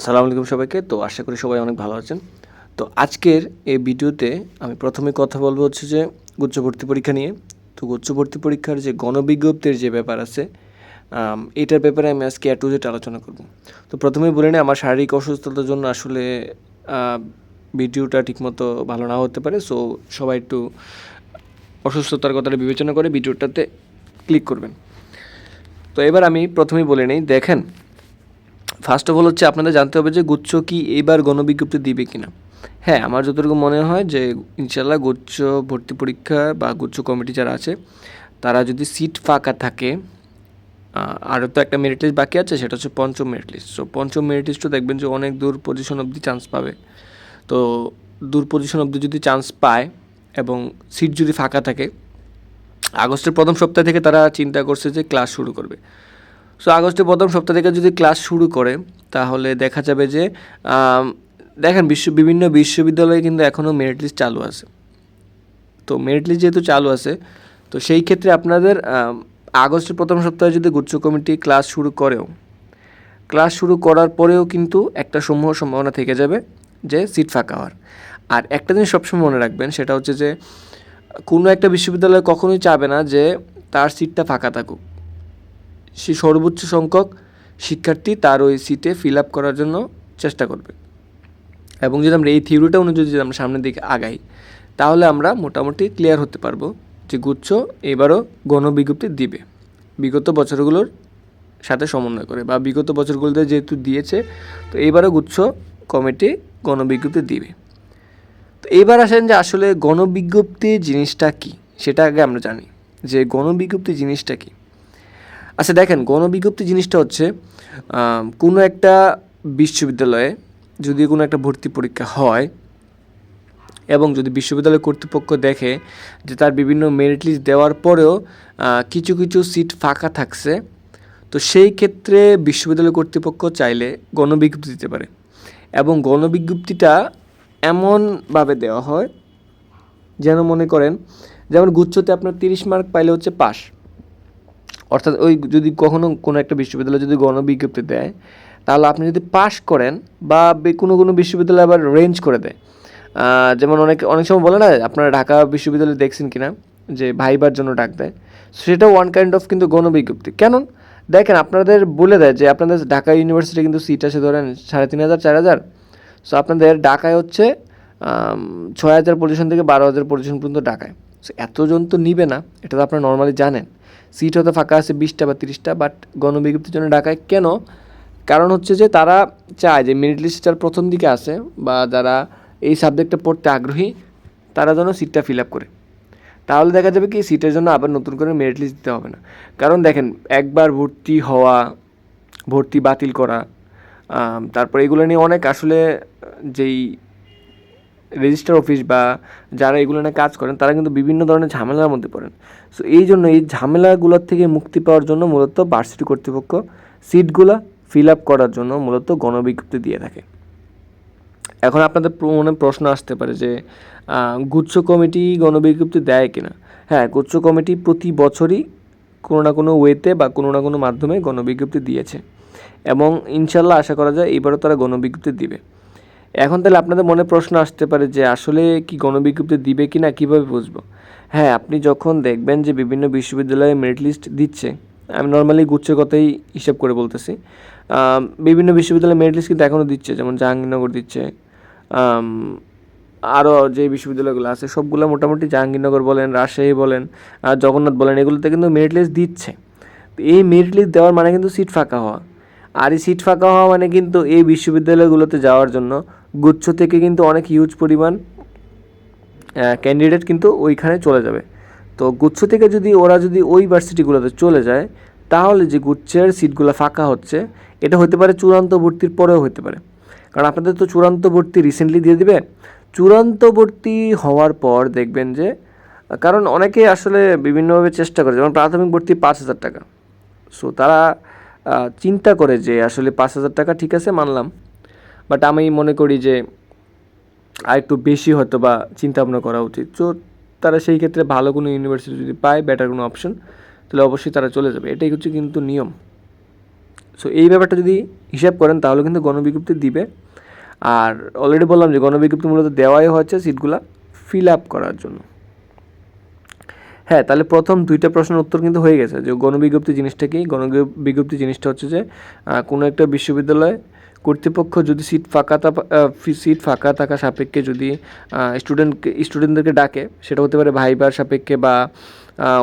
আসসালামু আলাইকুম সবাইকে। তো আশা করি সবাই অনেক ভালো আছেন। তো আজকের এই ভিডিওতে আমি প্রথমে কথা বলব হচ্ছে যে গুচ্ছ ভর্তি পরীক্ষা নিয়ে। তো গুচ্ছ ভর্তি পরীক্ষার যে গণবিজ্ঞপ্তির যে ব্যাপার আছে এটার ব্যাপারে আমি আজকে এ টু জেড আলোচনা করব। তো প্রথমেই বলে নিই, আমার শারীরিক অসুস্থতার জন্য আসলে ভিডিওটা ঠিকমতো ভালো না হতে পারে। সো সবাই একটু অসুস্থতার কথাটা বিবেচনা করে ভিডিওটাতে ক্লিক করবেন। তো এবার আমি প্রথমেই বলে নিই, দেখেন ফার্স্ট অফ অল হচ্ছে আপনাদের জানতে হবে যে গুচ্ছ কি এবার গণবিজ্ঞপ্তি দিবে কিনা। হ্যাঁ আমার যতটুকু মনে হয় যে ইনশাল্লাহ গুচ্ছ ভর্তি পরীক্ষা বা গুচ্ছ কমিটি যারা আছে, তারা যদি সিট ফাঁকা থাকে আরও তো একটা মেরিট লিস্ট বাকি আছে, সেটা হচ্ছে পঞ্চম মেরিট লিস্ট সো পঞ্চম মেরিট লিস্টও দেখবেন যে অনেক দূর পজিশন অবধি চান্স পাবে। তো, দূর পজিশন অবধি যদি চান্স পায় এবং সিট যদি ফাঁকা থাকে, আগস্টের প্রথম সপ্তাহ থেকে তারা চিন্তা করছে যে ক্লাস শুরু করবে। সো আগস্টের প্রথম সপ্তাহ থেকে যদি ক্লাস শুরু করে, তাহলে দেখা যাবে যে দেখেন বিশ্ব, বিভিন্ন বিশ্ববিদ্যালয়ে কিন্তু এখনও মেরিট লিস্ট চালু আছে। তো মেরিট লিস্ট যেহেতু চালু আছে, তো সেই ক্ষেত্রে আপনাদের আগস্টের প্রথম সপ্তাহে যদি গুচ্ছ কমিটি ক্লাস শুরু করেও ক্লাস শুরু করার পরেও কিন্তু একটা সমূহ সম্ভাবনা থেকে যাবে যে সিট ফাঁকা হওয়ার। আর একটা জিনিস সবসময় মনে রাখবেন, সেটা হচ্ছে যে, কোনো একটা বিশ্ববিদ্যালয় কখনোই চাবে না যে তার সিটটা ফাঁকা থাকুক। সে সর্বোচ্চ সংখ্যক শিক্ষার্থী তার ওই সিটে ফিল আপ করার জন্য চেষ্টা করবে। এবং যদি আমরা এই থিওরিটা অনুযায়ী যদি আমরা সামনের দিকে আগাই, তাহলে আমরা মোটামুটি ক্লিয়ার হতে পারব যে গুচ্ছ এবারও গণবিজ্ঞপ্তি দিবে। বিগত বছরগুলোর সাথে সমন্বয় করে বা বিগত বছরগুলোতে যেহেতু দিয়েছে, তো এবারও গুচ্ছ কমিটি গণবিজ্ঞপ্তি দিবে। তো এবার আসেন যে আসলে গণবিজ্ঞপ্তি জিনিসটা কি, সেটা আগে আমরা জানি। যে গণবিজ্ঞপ্তি জিনিসটা কি? আচ্ছা দেখেন গণবিজ্ঞপ্তি জিনিসটা হচ্ছে কোনো একটা বিশ্ববিদ্যালয়ে যদি কোনো একটা ভর্তি পরীক্ষা হয় এবং যদি বিশ্ববিদ্যালয় কর্তৃপক্ষ দেখে যে তার বিভিন্ন মেরিট লিস্ট দেওয়ার পরেও কিছু কিছু সিট ফাঁকা থাকছে, তো সেই ক্ষেত্রে বিশ্ববিদ্যালয় কর্তৃপক্ষ চাইলে গণবিজ্ঞপ্তি দিতে পারে। এবং গণবিজ্ঞপ্তিটা এমনভাবে দেওয়া হয়, যেন মনে করেন, যেমন গুচ্ছতে আপনার তিরিশ মার্ক পাইলে হচ্ছে পাস অর্থাৎ ওই যদি কখনো কোনো একটা বিশ্ববিদ্যালয় যদি গণবিজ্ঞপ্তি দেয়, তাহলে আপনি যদি পাস করেন বা কোনো কোনো বিশ্ববিদ্যালয় আবার রেঞ্জ করে দেয়। যেমন অনেক অনেক সময় বলে না, আপনারা ঢাকা বিশ্ববিদ্যালয়ে দেখছেন কিনা, যে ভাইবার জন্য ডাক দেয়। সেটা ওয়ান কাইন্ড অফ কিন্তু গণবিজ্ঞপ্তি। কেন দেখেন, আপনাদের বলে দেয় যে আপনাদের ঢাকা ইউনিভার্সিটি কিন্তু সিট আছে ধরেন সাড়ে তিন হাজার, চার হাজার। সো আপনাদের ঢাকায় হচ্ছে ছয় হাজার পজিশন থেকে বারো হাজার পজিশন পর্যন্ত ঢাকায়। সো এতজন তো নিবে না, এটা তো আপনারা নর্মালি জানেন। সিট হয়তো ফাঁকা আছে বিশটা বা তিরিশটা বাট গণবিজ্ঞপ্তির জন্য ঢাকায় কেন? কারণ হচ্ছে যে তারা চায় যে মেরিট লিস্ট যার প্রথম দিকে আছে বা যারা এই সাবজেক্টটা পড়তে আগ্রহী, তারা যেন সিটটা ফিল আপ করে। তাহলে দেখা যাবে কি সিটের জন্য আবার নতুন করে মেরিট লিস্ট দিতে হবে না। কারণ দেখেন, একবার ভর্তি হওয়া, ভর্তি বাতিল করা তারপর এগুলো নিয়ে অনেক আসলে যেই রেজিস্টার অফিস বা যারা এগুলো নিয়ে কাজ করেন, তারা কিন্তু বিভিন্ন ধরনের ঝামেলার মধ্যে পড়েন। সো এই জন্য এই ঝামেলাগুলোর থেকে মুক্তি পাওয়ার জন্য মূলত ভার্সিটি কর্তৃপক্ষ সিটগুলো ফিল আপ করার জন্য মূলত গণবিজ্ঞপ্তি দিয়ে থাকে। এখন আপনাদের মনে প্রশ্ন আসতে পারে যে গুচ্ছ কমিটি গণবিজ্ঞপ্তি দেয় কিনা? হ্যাঁ গুচ্ছ কমিটি প্রতি বছরই কোনো না কোনো ওয়েতে বা কোনো না কোনো মাধ্যমে গণবিজ্ঞপ্তি দিয়েছে। এবং ইনশাল্লাহ আশা করা যায় এবারও তারা গণবিজ্ঞপ্তি দিবে। এখন তাহলে আপনাদের মনে প্রশ্ন আসতে পারে যে আসলে কি গণবিজ্ঞপ্তি দিবে কি না কীভাবে বুঝব? হ্যাঁ আপনি যখন দেখবেন যে বিভিন্ন বিশ্ববিদ্যালয়ে মেরিট লিস্ট দিচ্ছে, আমি নর্মালি গুচ্ছের কথাই হিসাব করে বলতেছি। বিভিন্ন বিশ্ববিদ্যালয়ে মেরিট লিস্ট কিন্তু এখনও দিচ্ছে, যেমন জাহাঙ্গীরনগর দিচ্ছে আরও যে বিশ্ববিদ্যালয়গুলো আছে, সবগুলো মোটামুটি জাহাঙ্গীরনগর বলেন, রাজশাহী বলেন জগন্নাথ বলেন, এগুলোতে কিন্তু মেরিট লিস্ট দিচ্ছে। তো এই মেরিট লিস্ট দেওয়ার মানে কিন্তু সিট ফাঁকা হওয়া। আর এই সিট ফাঁকা হওয়া মানে কিন্তু এই বিশ্ববিদ্যালয়গুলোতে যাওয়ার জন্য গুচ্ছ থেকে কিন্তু অনেক হিউজ পরিমাণ ক্যান্ডিডেট কিন্তু ওইখানে চলে যাবে। তো গুচ্ছ থেকে যদি ওরা যদি ওই ভার্সিটিগুলোতে চলে যায়, তাহলে যে গুচ্ছের সিটগুলো ফাঁকা হচ্ছে, এটা হতে পারে চূড়ান্ত ভর্তির পরেও হতে পারে। কারণ আপনাদের তো চূড়ান্ত ভর্তি রিসেন্টলি দিয়ে দিবে। চূড়ান্ত ভর্তি হওয়ার পর দেখবেন যে, কারণ অনেকে আসলে বিভিন্নভাবে চেষ্টা করে, যেমন প্রাথমিক ভর্তি পাঁচ হাজার টাকা। সো তারা চিন্তা করে যে আসলে পাঁচ হাজার টাকা ঠিক আছে, মানলাম। বাট আমি মনে করি যে আর একটু বেশি হয়তো বা চিন্তা ভাবনা করা উচিত। তো তারা সেই ক্ষেত্রে ভালো কোনো ইউনিভার্সিটি যদি পায় বেটার কোনো অপশন তাহলে অবশ্যই তারা চলে যাবে। এটাই হচ্ছে কিন্তু নিয়ম। সো এই ব্যাপারটা যদি হিসাব করেন, তাহলে কিন্তু গণবিজ্ঞপ্তি দিবে। আর অলরেডি বললাম যে গণবিজ্ঞপ্তি মূলত দেওয়াই হচ্ছে সিটগুলো ফিল আপ করার জন্য। হ্যাঁ তাহলে প্রথম দুইটা প্রশ্নের উত্তর কিন্তু হয়ে গেছে। যে গণবিজ্ঞপ্তি জিনিসটা কি? গণবিজ্ঞপ্তি জিনিসটা হচ্ছে যে কোনো একটা বিশ্ববিদ্যালয় কর্তৃপক্ষ যদি সিট ফাঁকা সিট ফাঁকা থাকা সাপেক্ষে যদি স্টুডেন্টকে স্টুডেন্টদেরকে ডাকে, সেটা হতে পারে ভাইবার সাপেক্ষে বা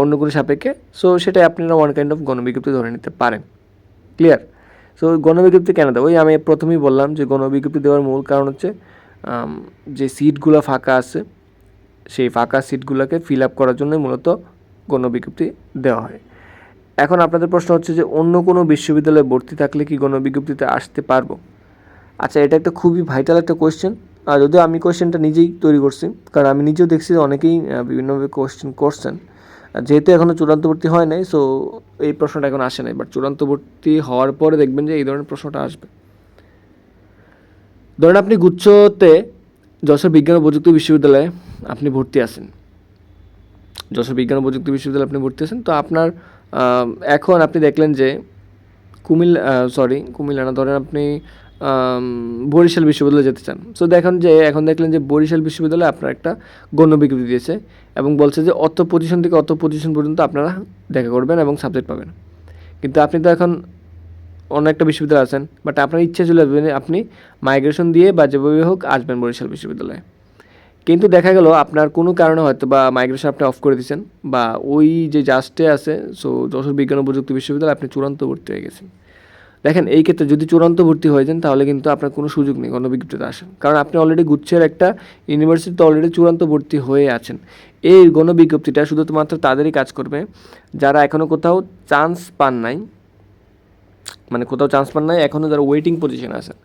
অন্য কোনো সাপেক্ষে সো সেটাই আপনারা ওয়ান কাইন্ড অফ গণবিজ্ঞপ্তি ধরে নিতে পারেন। ক্লিয়ার সো গণবিজ্ঞপ্তি কেন দেবো? ওই আমি প্রথমেই বললাম যে গণবিজ্ঞপ্তি দেওয়ার মূল কারণ হচ্ছে যে সিটগুলো ফাঁকা আছে, সেই ফাঁকা সিটগুলোকে ফিল আপ করার জন্যই মূলত গণবিজ্ঞপ্তি দেওয়া হয়। এখন আপনাদের প্রশ্ন হচ্ছে যে অন্য কোনো বিশ্ববিদ্যালয়ে ভর্তি থাকলে কি গণবিজ্ঞপ্তিতে আসতে পারব? আচ্ছা এটা একটা খুবই ভাইটাল একটা কোয়েশ্চেন আর যদিও আমি কোয়েশ্চেনটা নিজেই তৈরি করছি, কারণ আমি নিজেও দেখছি অনেকেই বিভিন্নভাবে কোয়েশ্চেন করছেন। যেহেতু এখনও চূড়ান্ত ভর্তি হয় নাই সো এই প্রশ্নটা এখন আসে নাই। বাট চূড়ান্ত ভর্তি হওয়ার পরে দেখবেন যে এই ধরনের প্রশ্নটা আসবে। ধরেন আপনি গুচ্ছতে যশোর বিজ্ঞান ও প্রযুক্তি বিশ্ববিদ্যালয়ে আপনি ভর্তি আছেন। যশোর বিজ্ঞান ও প্রযুক্তি বিশ্ববিদ্যালয়ে আপনি ভর্তি আছেন, তো আপনার এখন আপনি দেখলেন যে কুমিল্লা সরি কুমিল্লা না, ধরেন আপনি বরিশাল বিশ্ববিদ্যালয়ে যেতে চান। সো দেখেন যে, এখন দেখলেন যে বরিশাল বিশ্ববিদ্যালয়ে আপনার একটা গণ্য বিজ্ঞপ্তি দিয়েছে এবং বলছে যে অত পজিশন থেকে অত পজিশন পর্যন্ত আপনারা দেখা করবেন এবং সাবজেক্ট পাবেন। কিন্তু আপনি তো এখন অন্য একটা বিশ্ববিদ্যালয়ে আছেন বাট আপনার ইচ্ছে চলে আসবে আপনি মাইগ্রেশন দিয়ে বা যেভাবে হোক আসবেন বরিশাল বিশ্ববিদ্যালয়ে। কিন্তু দেখা গেল আপনার কোনো কারণে হয়তো বা মাইগ্রেশন আপনি অফ করে দিয়েছেন বা ওই যে জাস্টে আছে সো যশোর বিজ্ঞান ও প্রযুক্তি বিশ্ববিদ্যালয়ে আপনি চূড়ান্ত ভর্তি হয়ে গেছেন। দেখেন, এই ক্ষেত্রে যদি চূড়ান্ত ভর্তি হয়ে যান, তাহলে কিন্তু আপনার কোনো সুযোগ নেই গণবিজ্ঞপ্তিতে আসেন। কারণ আপনি অলরেডি গুচ্ছের একটা ইউনিভার্সিটিতে অলরেডি চূড়ান্ত ভর্তি হয়ে আছেন। এই গণবিজ্ঞপ্তিটা শুধুমাত্র তাদেরই কাজ করবে, যারা এখনও কোথাও চান্স পান নাই মানে কোথাও চান্স পান নাই এখনও যারা ওয়েটিং পজিশনে আছেন।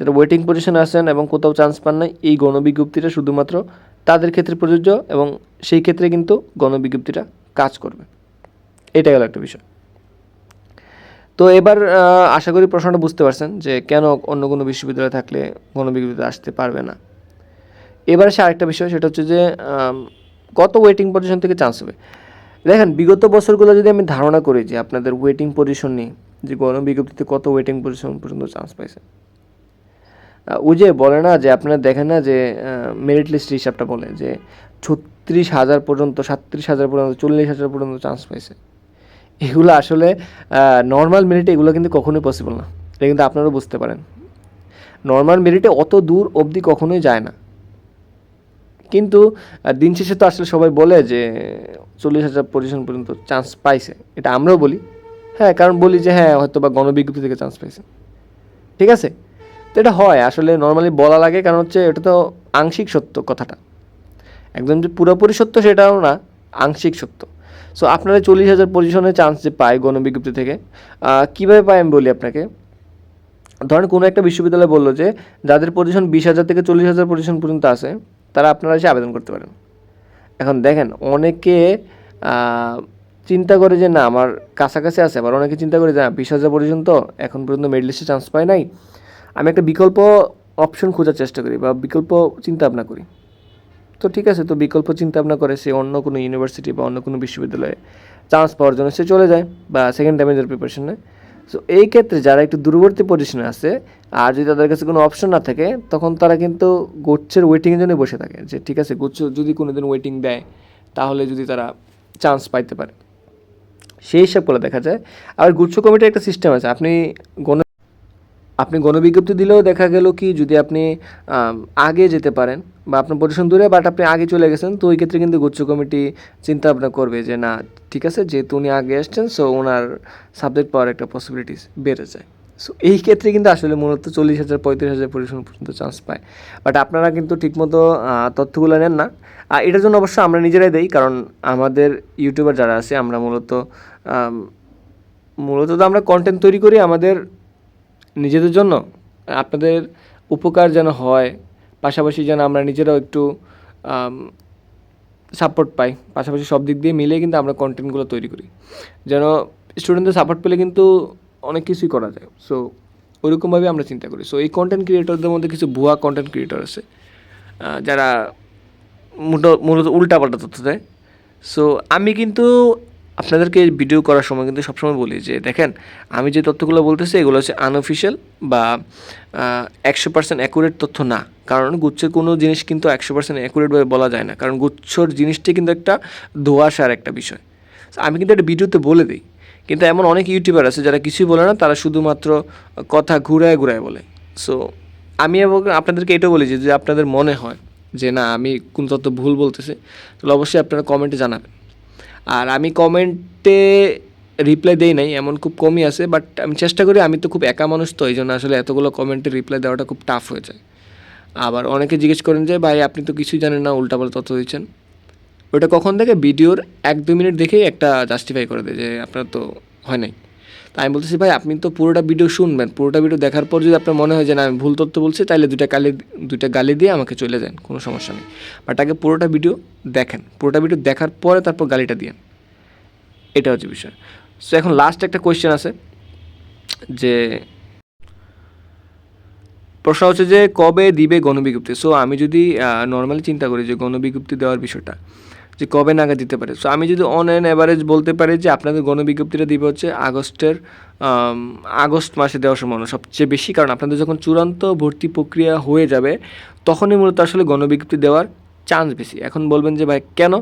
যারা ওয়েটিং পজিশনে আছেন এবং কোথাও চান্স পান না এই গণবিজ্ঞপ্তিটা শুধুমাত্র তাদের ক্ষেত্রে প্রযোজ্য এবং সেই ক্ষেত্রে কিন্তু গণবিজ্ঞপ্তিটা কাজ করবে। এটা গেল একটা বিষয়। তো এবার আশা করি প্রশ্নটা বুঝতে পারছেন যে কেন অন্য কোনো বিশ্ববিদ্যালয়ে থাকলে গণবিজ্ঞপ্তিতে আসতে পারবে না। এবার সে আরেকটা বিষয়, সেটা হচ্ছে যে কত ওয়েটিং পজিশন থেকে চান্স হবে? দেখেন, বিগত বছরগুলো যদি আমি ধারণা করি যে আপনাদের ওয়েটিং পজিশন নিয়ে, যে গণবিজ্ঞপ্তিতে কত ওয়েটিং পজিশন পর্যন্ত চান্স পাইছে ওই যে বলে না যে আপনারা দেখেন না যে মেরিট লিস্ট হিসাবটা বলে যে ছত্রিশ হাজার পর্যন্ত, সাতত্রিশ হাজার পর্যন্ত, চল্লিশ হাজার পর্যন্ত চান্স পাইছে। এগুলো আসলে নর্মাল মেরিটে এগুলো কিন্তু কখনোই পসিবল না। এটা কিন্তু আপনারাও বুঝতে পারেন। নর্মাল মেরিটে অত দূর অবধি কখনোই যায় না। কিন্তু দিন শেষে তো আসলে সবাই বলে যে চল্লিশ হাজার পজিশন পর্যন্ত চান্স পাইছে। এটা আমরাও বলি। হ্যাঁ কারণ বলি যে হ্যাঁ হয়তো বা গণবিজ্ঞপ্তি থেকে চান্স পাইছে। ঠিক আছে? তো এটা হয়, আসলে নর্মালি বলা লাগে, কারণ হচ্ছে এটা তো আংশিক সত্য কথাটা। একদম যে পুরোপুরি সত্য সেটাও না, আংশিক সত্য। সো আপনারা চল্লিশ হাজার পজিশনের চান্স যে পায় গণবিজ্ঞপ্তি থেকে কীভাবে পায় আমি বলি আপনাকে? ধরেন কোনো একটা বিশ্ববিদ্যালয় বলল যে, যাদের পজিশন বিশ হাজার থেকে চল্লিশ হাজার পজিশন পর্যন্ত আছে, তারা আপনারা এসে আবেদন করতে পারেন। এখন দেখেন, অনেকে চিন্তা করে যে না, আমার কাছাকাছি আছে, আবার অনেকে চিন্তা করে যে না, বিশ হাজার পর্যন্ত এখন পর্যন্ত মেড লিস্টে চান্স পায় নাই। আমি একটা বিকল্প অপশন খোঁজার চেষ্টা করি বা বিকল্প চিন্তা ভাবনা করি। তো ঠিক আছে, তো বিকল্প চিন্তা ভাবনা করে সে অন্য কোনো ইউনিভার্সিটি বা অন্য কোনো বিশ্ববিদ্যালয়ে চান্স পাওয়ার জন্য সে চলে যায় বা সেকেন্ড টাইমের প্রিপারেশন নেয়। সো এই ক্ষেত্রে যারা একটু দূরবর্তী পজিশনে আছে, আর যদি তাদের কাছে কোনো অপশন না থাকে, তখন তারা কিন্তু গুচ্ছের ওয়েটিংয়ের জন্য বসে থাকে যে, ঠিক আছে, গুচ্ছ যদি কোনো দিন ওয়েটিং দেয়, তাহলে যদি তারা চান্স পাইতে পারে। সেই হিসাব করে দেখা যায়। আর গুচ্ছ কমিটির একটা সিস্টেম আছে, আপনি গণ আপনি গণবিজ্ঞপ্তি দিলেও দেখা গেল কি যদি আপনি আগে যেতে পারেন বা আপনার পজিশন দূরে বাট আপনি আগে চলে গেছেন, তো ওই ক্ষেত্রে কিন্তু গুচ্ছ কমিটি চিন্তা ভাবনা করবে যে না, ঠিক আছে, যেহেতু উনি আগে আসছেন সো ওনার সাবজেক্ট পাওয়ার একটা পসিবিলিটিস বেড়ে যায়। সো এই ক্ষেত্রে কিন্তু আসলে মূলত চল্লিশ হাজার, পঁয়ত্রিশ হাজার পজিশন পর্যন্ত চান্স পায়। বাট আপনারা কিন্তু ঠিকমতো তথ্যগুলো নেন না। আর এটার জন্য অবশ্য আমরা নিজেরাই দেই, কারণ আমাদের ইউটিউবার যারা আছে, আমরা মূলত মূলত তো আমরা কন্টেন্ট তৈরি করি আমাদের নিজেদের জন্য, আপনাদের উপকার যেন হয়, পাশাপাশি যেন আমরা নিজেরাও একটু সাপোর্ট পাই। পাশাপাশি সব দিক দিয়ে মিলে কিন্তু আমরা কন্টেন্টগুলো তৈরি করি। যেন স্টুডেন্টদের সাপোর্ট পেলে কিন্তু অনেক কিছুই করা যায়। সো ওইরকমভাবে আমরা চিন্তা করি। সো এই কন্টেন্ট ক্রিয়েটরদের মধ্যে কিছু ভুয়া কন্টেন্ট ক্রিয়েটর আছে যারা মূলত উল্টাপাল্টা তথ্য দেয়। সো আমি কিন্তু আপনাদেরকে ভিডিও করার সময় কিন্তু সবসময় বলি যে, দেখেন, আমি যে তথ্যগুলো বলতেছি, এগুলো হচ্ছে আনঅফিসিয়াল বা একশো পার্সেন্ট অ্যাকুরেট তথ্য না। কারণ গুচ্ছের কোনো জিনিস কিন্তু একশো পার্সেন্ট অ্যাকুরেটভাবে বলা যায় না। কারণ গুচ্ছর জিনিসটি কিন্তু একটা ধোয়াশার একটা বিষয়। আমি কিন্তু একটা ভিডিওতে বলে দিই। কিন্তু এমন অনেক ইউটিউবার আছে যারা কিছুই বলে না, তারা শুধুমাত্র কথা ঘুরায় ঘুরায় বলে। সো আমি এবং আপনাদেরকে এটাও বলি যে আপনাদের মনে হয় যে, না, আমি কোন তথ্য ভুল বলতেছি, তাহলে অবশ্যই আপনারা কমেন্টে জানাবেন। আর আমি কমেন্টে রিপ্লাই দেই নাই, এমন খুব কমই আছে বাট আমি চেষ্টা করি, আমি তো খুব একা মানুষ তো এই জন্য আসলে এতগুলো কমেন্টে রিপ্লাই দেওয়াটা খুব টাফ হয়ে যায়। আবার অনেকে জিজ্ঞেস করেন যে, ভাই, আপনি তো কিছুই জানেন না উল্টাপাল্টা তথ্য দিচ্ছেন। ওটা কখন দেখে? ভিডিওর এক দু মিনিট দেখেই একটা জাস্টিফাই করে দেয় যে, আপনার তো হয় নাই। তাই আমি বলতেছি, ভাই, আপনি তো পুরোটা ভিডিও শুনবেন। পুরোটা ভিডিও দেখার পর যদি আপনার মনে হয় যে, না, আমি ভুল তথ্য বলছি তাহলে দুইটা গালি দুইটা গালি দিয়ে আমাকে চলে যান, কোনো সমস্যা নেই। বাট আগে পুরোটা ভিডিও দেখেন। পুরোটা ভিডিও দেখার পরে তারপর গালিটা দিয়েন এটা হচ্ছে বিষয়। সো এখন লাস্ট একটা কোয়েশ্চেন আছে, যে প্রশ্ন হচ্ছে যে, কবে দিবে গণবিজ্ঞপ্তি? সো আমি যদি নর্মালি চিন্তা করি যে, গণবিজ্ঞপ্তি দেওয়ার বিষয়টা যে কবে নাগাদ দিতে পারে। সো আমি যদি অন অ্যান অ্যাভারেজ বলতে পারি যে আপনাদের গণবিজ্ঞপ্তিটা দিবে হচ্ছে আগস্টের আগস্ট মাসে দেওয়ার সম্ভাবনা সবচেয়ে বেশি। কারণ আপনাদের যখন চূড়ান্ত ভর্তি প্রক্রিয়া হয়ে যাবে, তখনই মূলত আসলে গণবিজ্ঞপ্তি দেওয়ার চান্স বেশি। এখন বলবেন যে, ভাই, কেন?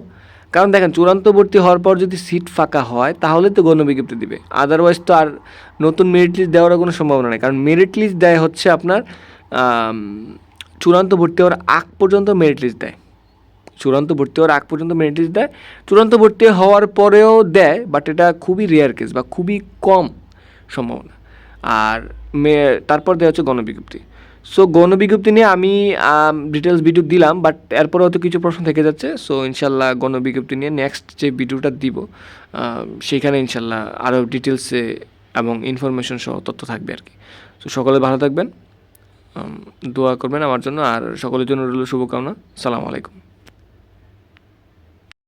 কারণ দেখেন, চূড়ান্ত ভর্তি হওয়ার পর যদি সিট ফাঁকা হয়, তাহলে তো গণবিজ্ঞপ্তি দিবে। আদারওয়াইজ তো আর নতুন মেরিট লিস্ট দেওয়ার কোনো সম্ভাবনা নেই। কারণ মেরিট লিস্ট দেয় হচ্ছে আপনার চূড়ান্ত ভর্তি হওয়ার আগ পর্যন্ত মেরিট লিস্ট দেয়। চূড়ান্ত ভর্তি হওয়ার আগ পর্যন্ত মেরিট লিস্ট দেয়। চূড়ান্ত ভর্তি হওয়ার পরেও দেয় বাট এটা খুবই রেয়ার কেস বা খুবই কম সম্ভাবনা। আর তারপর দেওয়া হচ্ছে গণবিজ্ঞপ্তি। সো গণবিজ্ঞপ্তি নিয়ে আমি ডিটেলস ভিডিও দিলাম বাট এরপরে হয়তো কিছু প্রশ্ন থেকে যাচ্ছে। সো ইনশাল্লাহ গণবিজ্ঞপ্তি নিয়ে নেক্সট যে ভিডিওটা দিব সেখানে ইনশাল্লাহ আরও ডিটেলসে এবং ইনফরমেশন সহ তথ্য থাকবে আর কি। সো সকলে ভালো থাকবেন। দোয়া করবেন আমার জন্য, আর সকলের জন্য রইল শুভকামনা। সালাম আলাইকুম।